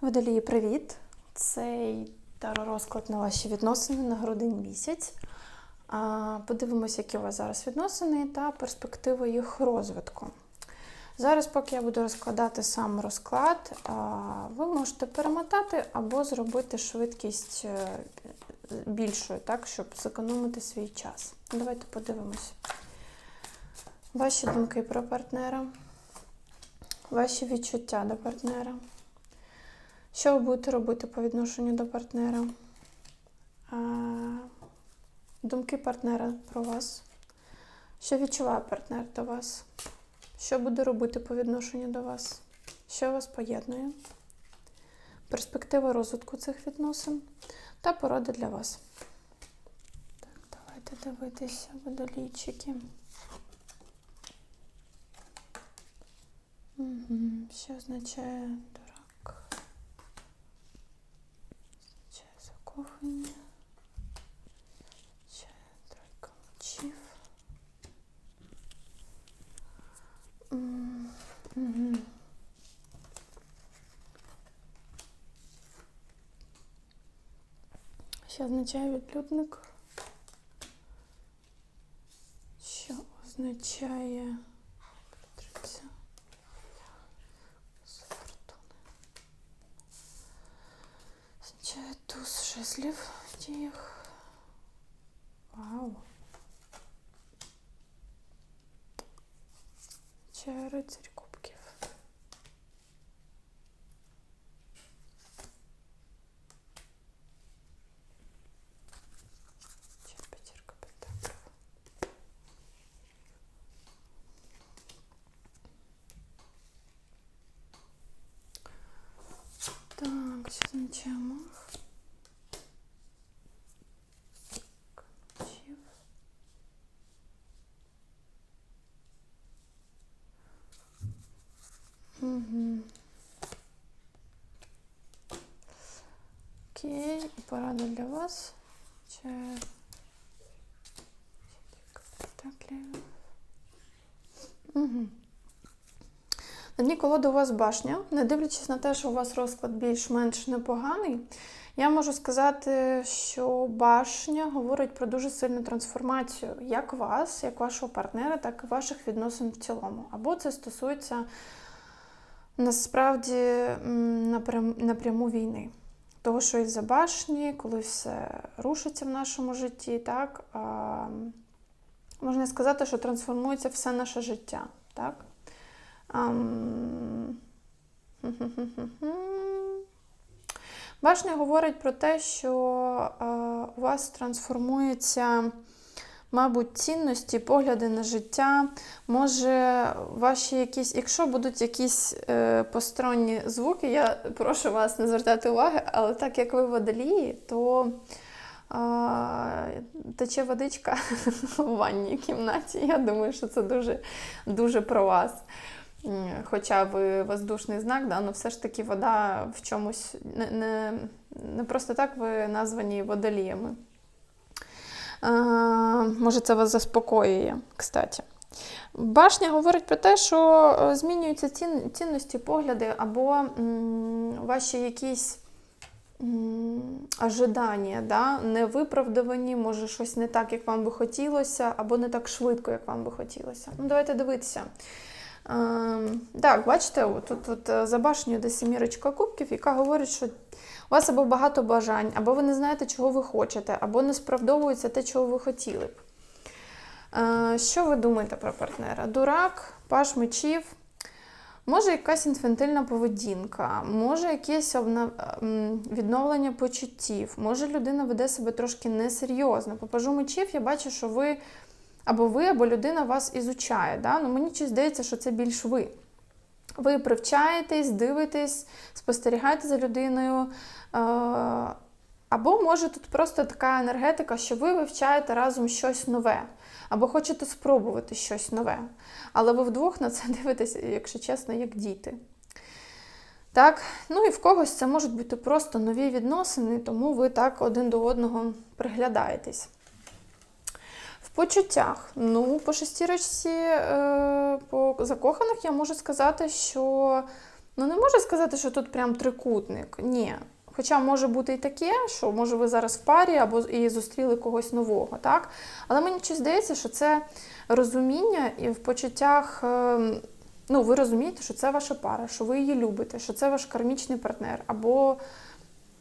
Водолії, привіт! Цей таро-розклад на ваші відносини на грудень місяць. Подивимося, які у вас зараз відносини та перспективи їх розвитку. Зараз, поки я буду розкладати сам розклад, ви можете перемотати або зробити швидкість е, більшою, так, щоб зекономити свій час. Давайте подивимось. Ваші думки про партнера, ваші відчуття до партнера. Що ви будете робити по відношенню до партнера? Думки партнера про вас. Що відчуває партнер до вас? Що буде робити по відношенню до вас? Що вас поєднує? Перспектива розвитку цих відносин та поради для вас. Так, давайте дивитися водолійчики. Угу. Що означає дурак? Закохання. Означає тройка мечів. М, мгм. Що означає відлюдник? Що означає Патриця? З фортуни. Означає туз жезлів в діях. Вау. Означає рицарь кубків. Означає п'ятірка пентаклів. Так, що означає мах? Ключів. Угу. Окей, для вас. Пентаклів. Угу. На дні колоди у вас башня. Не дивлячись на те, що у вас розклад більш-менш непоганий, я можу сказати, що башня говорить про дуже сильну трансформацію як вас, як вашого партнера, так і ваших відносин в цілому. Або це стосується насправді напряму війни. Того, що із-за башні, коли все рушиться в нашому житті, так, а, можна сказати, що трансформується все наше життя. Так? А, Башня говорить про те, що е, у вас трансформуються, мабуть, цінності, погляди на життя. Може, ваші якісь, якщо будуть якісь е, посторонні звуки, я прошу вас не звертати уваги, але так як ви водолії, то е, тече водичка в ванній кімнаті. Я думаю, що це дуже, дуже про вас. Хоча ви воздушний знак, да, але все ж таки вода в чомусь не, не, не просто так ви названі водоліями. Е, може, це вас заспокоює, кстати. Башня говорить про те, що е, змінюються цін, цінності, погляди або м, ваші якісь ожидання, да, не виправдовані, може щось не так, як вам би хотілося, або не так швидко, як вам би хотілося. Ну, давайте дивитися. Ем, так, бачите, тут, тут е, за башнею де сімірочка кубків, яка говорить, що у вас або багато бажань, або ви не знаєте, чого ви хочете, або не справдовується те, чого ви хотіли б. Е, що ви думаєте про партнера? Дурак, паш мечів. Може, якась інфантильна поведінка, може якесь обна- ем, відновлення почуттів, може людина веде себе трошки несерйозно. По пажу мечів я бачу, що ви або ви, або людина вас ізучає. Да? Ну, мені щось здається, що це більш ви. Ви привчаєтесь, дивитесь, спостерігаєте за людиною. Е, або може тут просто така енергетика, що ви вивчаєте разом щось нове, або хочете спробувати щось нове. Але ви вдвох на це дивитесь, якщо чесно, як діти. Так, ну і в когось це можуть бути просто нові відносини, тому ви так один до одного приглядаєтесь. В почуттях. Ну, по шестірочці, е, по закоханих я можу сказати, що Ну, не можу сказати, що тут прям трикутник. Ні. Хоча може бути і таке, що може ви зараз в парі або і зустріли когось нового, так? Але мені щось здається, що це розуміння і в почуттях. ем, Ну, ви розумієте, що це ваша пара, що ви її любите, що це ваш кармічний партнер або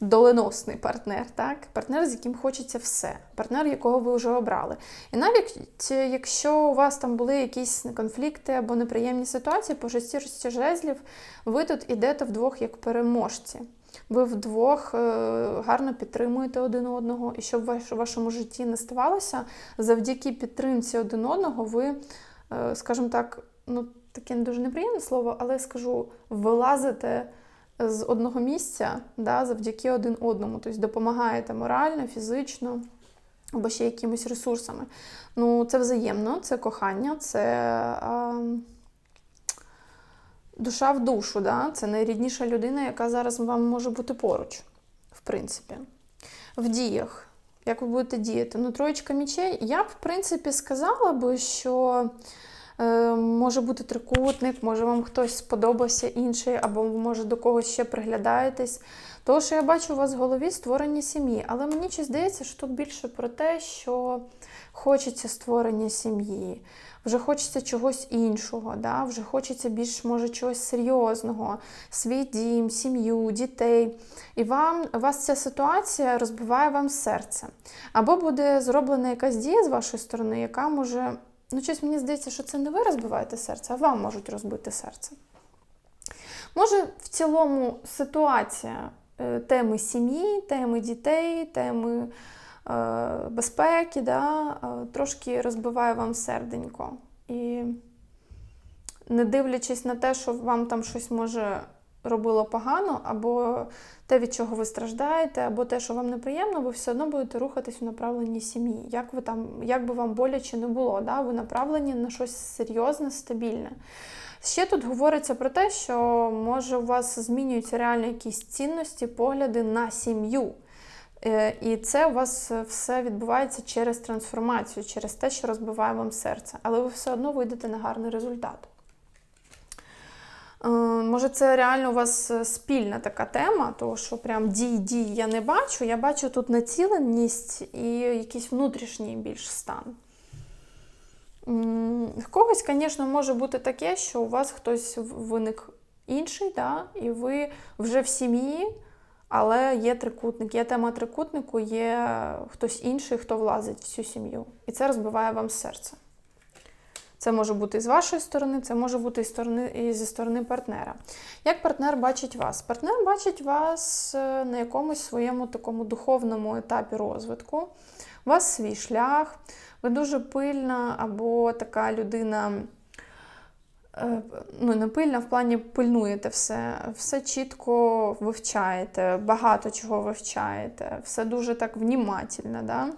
доленосний партнер, так? Партнер, з яким хочеться все, партнер, якого ви вже обрали. І навіть якщо у вас там були якісь конфлікти або неприємні ситуації, по шестірці жезлів, ви тут ідете вдвох як переможці. Ви вдвох е, гарно підтримуєте один одного, і щоб в вашому житті не ставалося, завдяки підтримці один одного, ви, е, скажімо так, ну таке дуже неприємне слово, але скажу, вилазите з одного місця да, завдяки один одному. Тобто допомагаєте морально, фізично або ще якимись ресурсами. Ну, це взаємно, це кохання, це а, душа в душу. Да? Це найрідніша людина, яка зараз вам може бути поруч, в принципі. В діях. Як ви будете діяти? Ну, троєчка мічей. Я б, в принципі, сказала би, що може бути трикутник, може вам хтось сподобався інший, або може до когось ще приглядаєтесь. Тому що я бачу у вас в голові створення сім'ї. Але мені чи здається, що тут більше про те, що хочеться створення сім'ї, вже хочеться чогось іншого, да? вже хочеться більш, може, чогось серйозного, свій дім, сім'ю, дітей. І вам вас ця ситуація розбиває вам серце. Або буде зроблена якась дія з вашої сторони, яка може. Ну, щось мені здається, що це не ви розбиваєте серце, а вам можуть розбити серце. Може, в цілому ситуація е, теми сім'ї, теми дітей, теми е, безпеки, да, е, трошки розбиває вам серденько. І не дивлячись на те, що вам там щось може робило погано, або те, від чого ви страждаєте, або те, що вам неприємно, ви все одно будете рухатись в направленні сім'ї. Як ви там, як би вам боляче не було, да? ви направлені на щось серйозне, стабільне. Ще тут говориться про те, що може у вас змінюються реально якісь цінності, погляди на сім'ю. Е, і це у вас все відбувається через трансформацію, через те, що розбиває вам серце. Але ви все одно вийдете на гарний результат. Е, може, це реально у вас е, спільна така тема, тому що прям дій, дій я не бачу. Я бачу тут націленість і якийсь внутрішній більш стан. В когось, звісно, може бути таке, що у вас хтось виник інший, да? і ви вже в сім'ї, але є трикутник, є тема трикутнику, є хтось інший, хто влазить в цю сім'ю. І це розбиває вам серце. Це може бути з вашої сторони, це може бути і, сторони, і зі сторони партнера. Як партнер бачить вас? Партнер бачить вас е, на якомусь своєму такому духовному етапі розвитку. У вас свій шлях, ви дуже пильна або така людина. Е, ну, не пильна, в плані пильнуєте все, все чітко вивчаєте, багато чого вивчаєте, все дуже так внімательно. Да?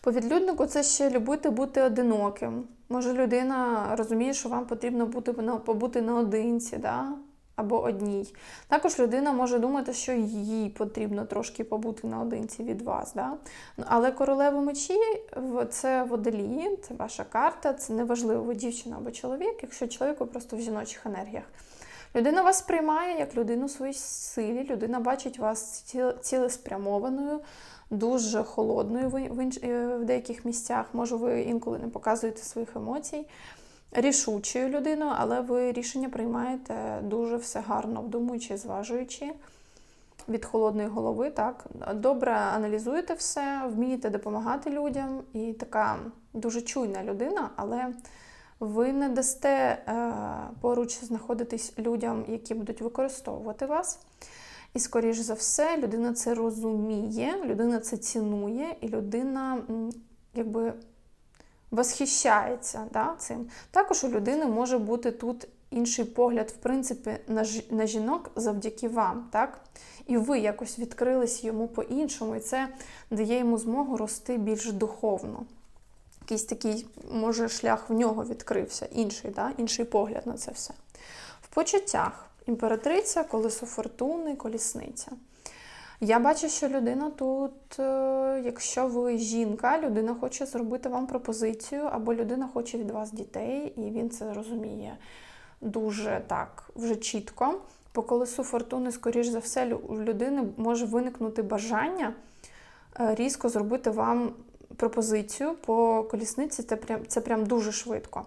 По відлюднику це ще любити бути одиноким. Може, людина розуміє, що вам потрібно бути побути наодинці, да? або одній. Також людина може думати, що їй потрібно трошки побути наодинці від вас. Да? Але королева мечі це водолії, це ваша карта, це неважливо, дівчина або чоловік, якщо чоловік ви просто в жіночих енергіях. Людина вас сприймає як людину своїй силі, людина бачить вас цілеспрямованою, дуже холодною. Е, в деяких місцях. Може, ви інколи не показуєте своїх емоцій. Рішучою людиною, але ви рішення приймаєте дуже все гарно, вдумуючи, зважуючи від холодної голови. так. Добре аналізуєте все, вмієте допомагати людям і така дуже чуйна людина, але ви не дасте е, поруч знаходитись людям, які будуть використовувати вас. І, скоріш за все, людина це розуміє, людина це цінує, і людина якби восхищається да, цим. Також у людини може бути тут інший погляд, в принципі, на жінок завдяки вам. так? І ви якось відкрились йому по-іншому, і це дає йому змогу рости більш духовно. Якийсь такий, може, шлях в нього відкрився, інший, да? інший погляд на це все. В почуттях. Імператриця, колесо фортуни, колісниця. Я бачу, що людина тут, е, якщо ви жінка, людина хоче зробити вам пропозицію, або людина хоче від вас дітей, і він це розуміє. дуже так вже чітко. По колесу фортуни, скоріш за все, у людини може виникнути бажання е, різко зробити вам пропозицію по колісниці. Це прям, це прям дуже швидко.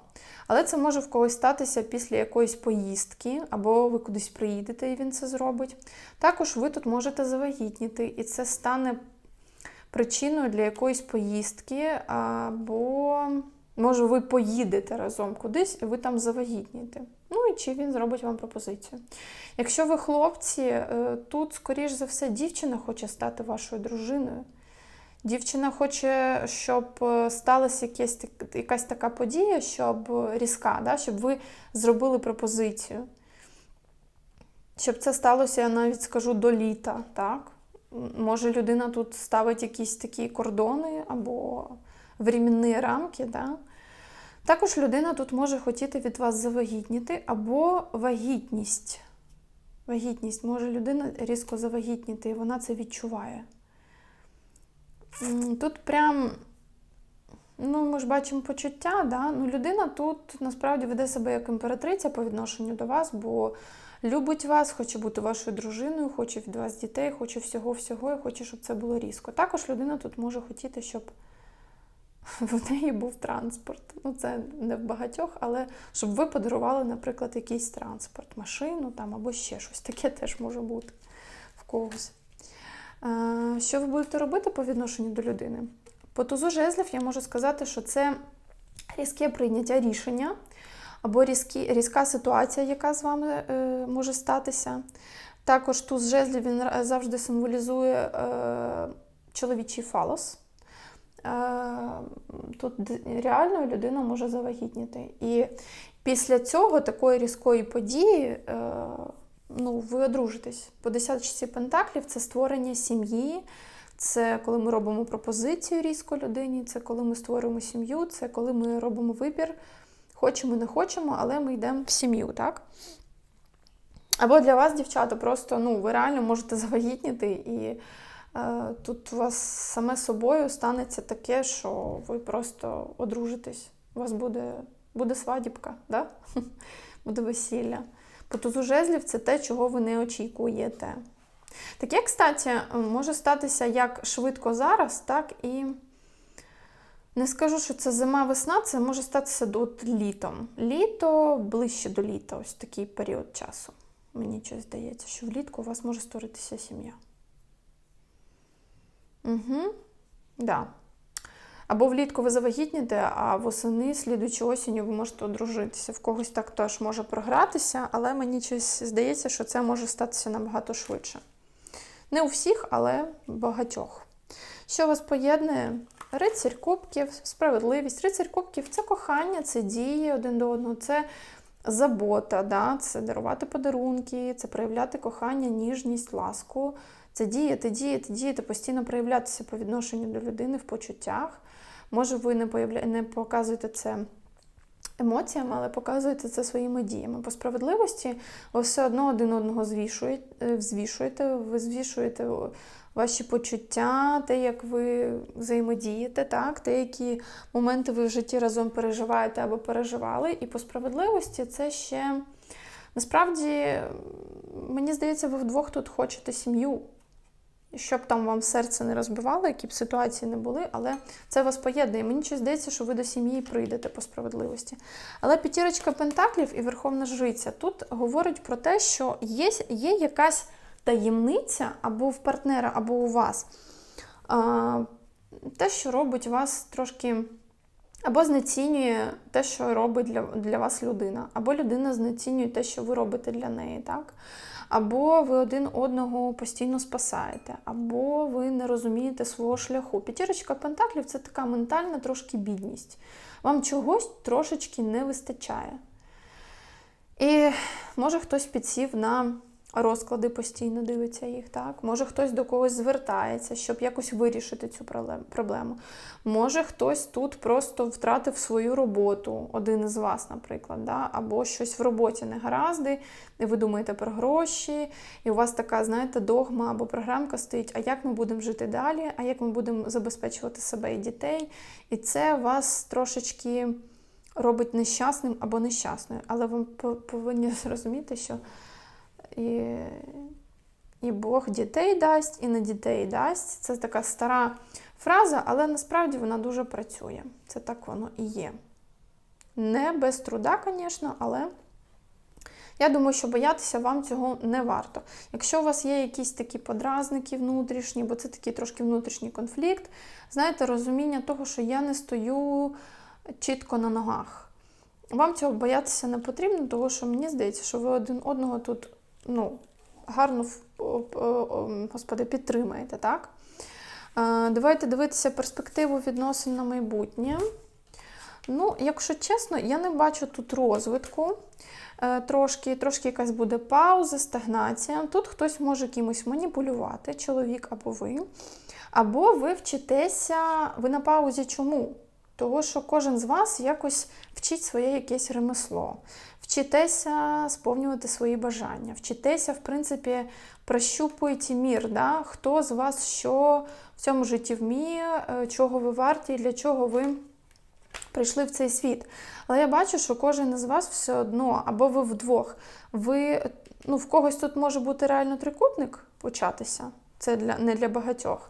Але це може в когось статися після якоїсь поїздки, або ви кудись приїдете і він це зробить. Також ви тут можете завагітніти, і це стане причиною для якоїсь поїздки, або може ви поїдете разом кудись, і ви там завагітніте. Ну і чи він зробить вам пропозицію. Якщо ви хлопці, е, тут, скоріш за все, дівчина хоче стати вашою дружиною. Дівчина хоче, щоб е, сталася якась, якась така подія, щоб е, різка, да? щоб ви зробили пропозицію. Щоб це сталося, я навіть скажу, до літа. Так? Може, людина тут ставить якісь такі кордони або временні рамки. Да? Також людина тут може хотіти від вас завагітніти або вагітність. Вагітність може людина різко завагітніти, і вона це відчуває. Тут прям, ну, ми ж бачимо почуття, да? ну, людина тут насправді веде себе як імператриця по відношенню до вас, бо любить вас, хоче бути вашою дружиною, хоче від вас дітей, хоче всього-всього і хоче, щоб це було різко. Також людина тут може хотіти, щоб в неї був транспорт. Ну, це не в багатьох, але щоб ви подарували, наприклад, якийсь транспорт, машину там або ще щось. Таке теж може бути в когось. Що ви будете робити по відношенню до людини? По тузу жезлів я можу сказати, що це різке прийняття рішення або різкі, різка ситуація, яка з вами е, може статися. Також туз жезлів він завжди символізує е, чоловічий фалос. Е, Тут реально людина може завагітніти. І після цього, такої різкої події, е, ну, ви одружитесь. По десяточці пентаклів це створення сім'ї, це коли ми робимо пропозицію різко людині, це коли ми створюємо сім'ю, це коли ми робимо вибір, хочемо, не хочемо, але ми йдемо в сім'ю, так? Або для вас, дівчата, просто ну, ви реально можете завагітніти, і е, тут у вас саме собою станеться таке, що ви просто одружитесь. У вас буде, буде свадібка, да? буде весілля. По тузу жезлів це те, чого ви не очікуєте. Таке, кстати, може статися як швидко зараз, так і не скажу, що це зима-весна, це може статися от літом. Літо ближче до літа, ось такий період часу. Мені щось здається, що влітку у вас може створитися сім'я. Угу. Да. Або влітку ви завагітніте, а восени, слідуючи осінню, ви можете одружитися. В когось так теж може програтися, але мені щось здається, що це може статися набагато швидше. Не у всіх, але багатьох. Що вас поєднує? Рицарь кубків, справедливість. Рицарь кубків це кохання, це дії один до одного, це забота, да? це дарувати подарунки, це проявляти кохання, ніжність, ласку. Це діяти, діяти, діяти, постійно проявлятися по відношенню до людини в почуттях. Може, ви не, появля... не показуєте це емоціями, але показуєте це своїми діями. По справедливості ви все одно один одного звішуєте, взвішуєте, ви звішуєте ваші почуття, те, як ви взаємодієте, так, те, які моменти ви в житті разом переживаєте або переживали. І по справедливості це ще насправді, мені здається, ви вдвох тут хочете сім'ю. Щоб там вам серце не розбивало, які б ситуації не були, але це вас поєднує. Мені щось здається, що ви до сім'ї прийдете по справедливості. Але п'ятірочка пентаклів і Верховна Жриця тут говорить про те, що є, є якась таємниця або в партнера, або у вас. А, те, що робить вас трошки. Або знецінює те, що робить для, для вас людина, або людина знецінює те, що ви робите для неї, так? Або ви один одного постійно спасаєте, або ви не розумієте свого шляху. П'ятірочка пентаклів це така ментальна трошки бідність. Вам чогось трошечки не вистачає. І може хтось підсів на розклади, постійно дивиться їх, так? Може хтось до когось звертається, щоб якось вирішити цю проблему. Може хтось тут просто втратив свою роботу, один із вас, наприклад, да? або щось в роботі не гаразди, і ви думаєте про гроші, і у вас така, знаєте, догма або програмка стоїть, а як ми будемо жити далі, а як ми будемо забезпечувати себе і дітей. І це вас трошечки робить нещасним або нещасною. Але ви повинні зрозуміти, що і, і Бог дітей дасть, і не дітей дасть. Це така стара фраза, але насправді вона дуже працює. Це так воно і є. Не без труда, звісно, але я думаю, що боятися вам цього не варто. Якщо у вас є якісь такі подразники внутрішні, бо це такий трошки внутрішній конфлікт, знаєте, розуміння того, що я не стою чітко на ногах. Вам цього боятися не потрібно, тому що мені здається, що ви один одного тут ну, гарно господи, підтримаєте, так? Е, Давайте дивитися перспективу відносин на майбутнє. Ну, якщо чесно, я не бачу тут розвитку. Е, Трошки, трошки якась буде пауза, стагнація. Тут хтось може кимось маніпулювати, чоловік або ви. Або ви вчитеся, ви на паузі чому? Того, що кожен з вас якось вчить своє якесь ремесло, вчитеся сповнювати свої бажання, вчитеся, в принципі, прощупуєте мір, да? хто з вас що в цьому житті вміє, е, чого ви варті і для чого ви прийшли в цей світ. Але я бачу, що кожен із вас все одно, або ви вдвох, ви, ну, в когось тут може бути реально трикутник початися. Це для, не для багатьох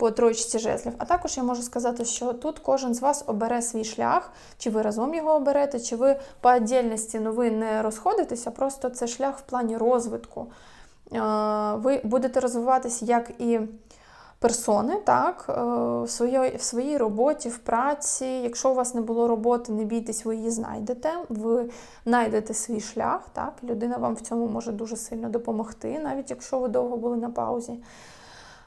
по троєчці жезлів. А також я можу сказати, що тут кожен з вас обере свій шлях, чи ви разом його оберете, чи ви по отдельності ну, ви не розходитеся, просто це шлях в плані розвитку. Е, Ви будете розвиватися як і персони, так, е, в своїй, в своїй роботі, в праці. Якщо у вас не було роботи, не бійтесь, ви її знайдете. Ви знайдете свій шлях. Так? Людина вам в цьому може дуже сильно допомогти, навіть якщо ви довго були на паузі.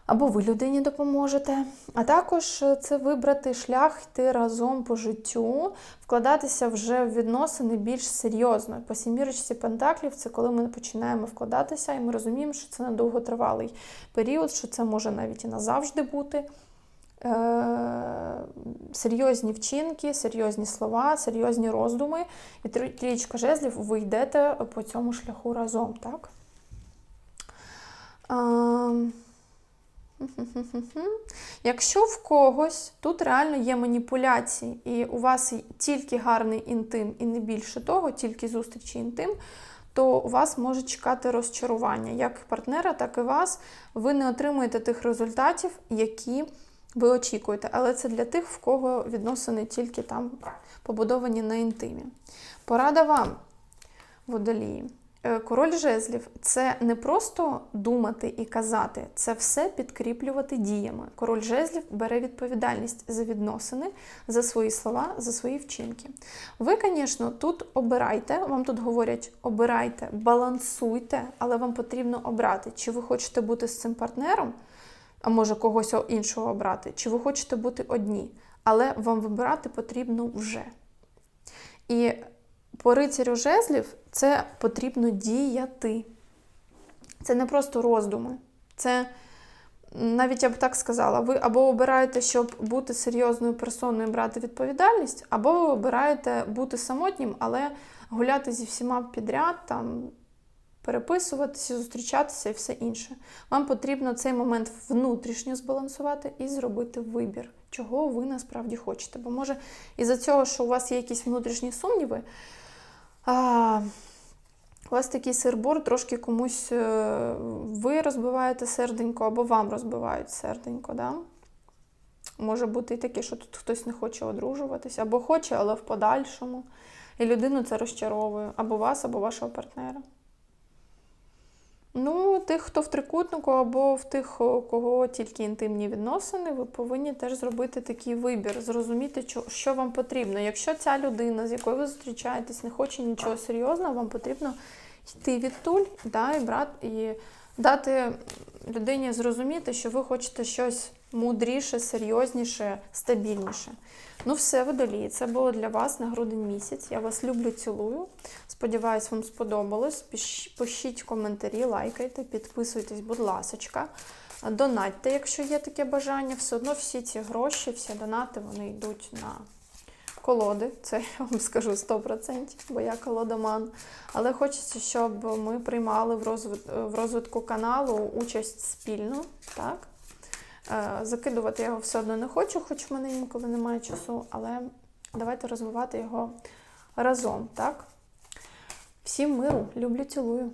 Або ви людині допоможете. А також е, це вибрати шлях, йти разом по життю, вкладатися вже в відносини більш серйозно. По сімірочці пентаклів це коли ми починаємо вкладатися, і ми розуміємо, що це на довготривалий період, що це може навіть і назавжди бути. Е, серйозні вчинки, серйозні слова, серйозні роздуми. І трієчка жезлів ви йдете по цьому шляху разом, так? Якщо в когось тут реально є маніпуляції, і у вас тільки гарний інтим, і не більше того, тільки зустрічі інтим, то у вас може чекати розчарування як партнера, так і вас. Ви не отримуєте тих результатів, які ви очікуєте. Але це для тих, в кого відносини тільки там побудовані на інтимі. Порада вам, водолії. Е, Король жезлів це не просто думати і казати, це все підкріплювати діями. Король жезлів бере відповідальність за відносини, за свої слова, за свої вчинки. Ви, звісно, тут обирайте, вам тут говорять, обирайте, балансуйте, але вам потрібно обрати, чи ви хочете бути з цим партнером, а може когось іншого обрати, чи ви хочете бути одні. Але вам вибирати потрібно вже. І по рицарю жезлів це потрібно діяти. Це не просто роздуми. Це навіть я б так сказала, ви або обираєте, щоб бути серйозною персоною, брати відповідальність, або ви обираєте бути самотнім, але гуляти зі всіма підряд, там, переписуватися, зустрічатися і все інше. Вам потрібно цей момент внутрішньо збалансувати і зробити вибір, чого ви насправді хочете. Бо може, із-за цього, що у вас є якісь внутрішні сумніви, а, у вас такий сирбур, трошки комусь е, ви розбиваєте серденько, або вам розбивають серденько. Да? Може бути і таке, що тут хтось не хоче одружуватися, або хоче, але в подальшому. І людину це розчаровує, або вас, або вашого партнера. Ну, тих, хто в трикутнику, або в тих, у кого тільки інтимні відносини, ви повинні теж зробити такий вибір, зрозуміти, що- вам потрібно. Якщо ця людина, з якою ви зустрічаєтесь, не хоче нічого серйозного, вам потрібно йти відтуль да, і, брати, і дати людині зрозуміти, що ви хочете щось мудріше, серйозніше, стабільніше. Ну, все, водолії, це було для вас на грудень місяць. Я вас люблю, цілую. Сподіваюсь, вам сподобалось. Пишіть коментарі, лайкайте, підписуйтесь, будь ласочка. Донатьте, якщо є таке бажання. Все одно всі ці гроші, всі донати, вони йдуть на колоди. Це я вам скажу 100%, бо я колодоман. Але хочеться, щоб ми приймали в розвит- в розвитку каналу участь спільно. Так? Е, закидувати я його все одно не хочу, хоч в мене інколи немає часу, але давайте розвивати його разом, так? Всім миру, люблю, цілую.